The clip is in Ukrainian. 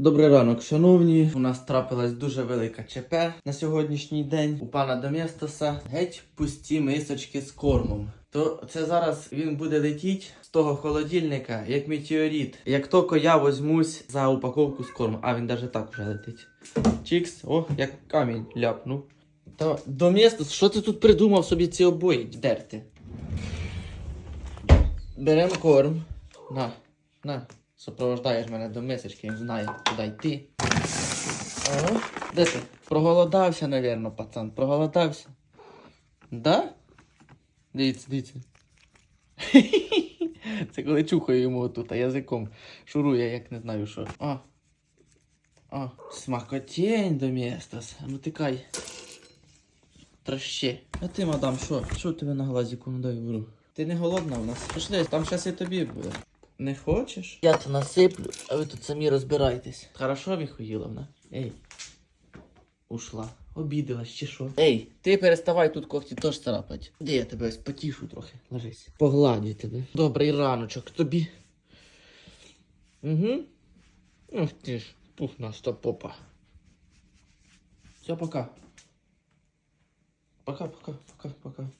Добрий ранок, шановні. У нас трапилась дуже велика ЧП на сьогоднішній день. У пана Доместоса геть пусті мисочки з кормом. То це зараз він буде летіти з того холодильника, як метеорит. Як тільки я возьмусь за упаковку з кормом. А він навіть так вже летить. Чікс, о, як камінь ляпнув. Та Доместос, що ти тут придумав собі ці обої дерти? Беремо корм. На, на. Супровождаєш мене до мисочки, він знає, куди йти. Ага. Де ти? Проголодався, навірно, пацан. Проголодався. Да? Дивіться, дивіться. Це коли чухаю йому тут, а язиком шурує, як не знаю що. А. А, смакотень до містас. Ну тикай. Трощи. А ти, мадам, що? Що тебе на глазіку? Ну дай вру. Ти не голодна в нас? Пішли, там щас і тобі буде. Не хочеш? Я то насиплю, а ви тут самі розбирайтесь. Хорошо, Міхуїловна? Ей. Ушла. Обідалась чи що? Ей, ти переставай тут когті теж царапать. Де я тебе ось потішу трохи. Ложись. Погладю тебе. Добрий раночок тобі. Угу. Ух ти ж, пухнаста попа. Все, пока. Пока, пока, пока, пока.